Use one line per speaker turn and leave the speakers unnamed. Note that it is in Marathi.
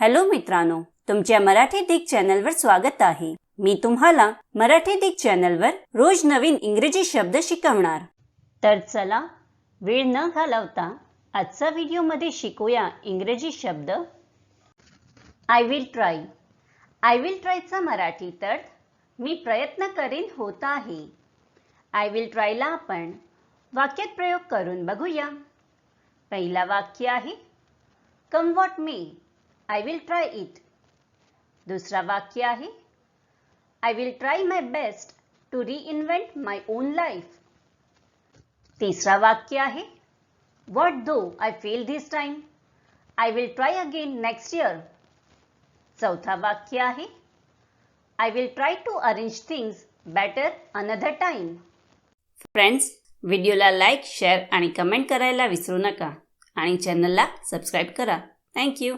हॅलो मित्रांनो तुमच्या मराठी दिग चॅनलवर स्वागत आहे. मी तुम्हाला मराठी दिग चॅनलवर रोज नवीन इंग्रजी शब्द शिकवणार. तर चला वेळ न घालवता आजचा व्हिडिओमध्ये शिकूया इंग्रजी शब्द. I will try I will ट्रायचा Marathi तर मी प्रयत्न करीन होत आहे. आय विल ट्रायला आपण वाक्यात प्रयोग करून बघूया. पहिला वाक्य आहे come what may I will try it दुसरा वाक्य आहे I will try my best to reinvent my own life तिसरा वाक्य आहे what though I fail this time I will try again next year चौथा वाक्य आहे I will try to arrange things better another time friends व्हिडिओला लाईक शेअर आणि कमेंट करायला विसरू नका. आणि चॅनलला सबस्क्राईब करा. थँक्यू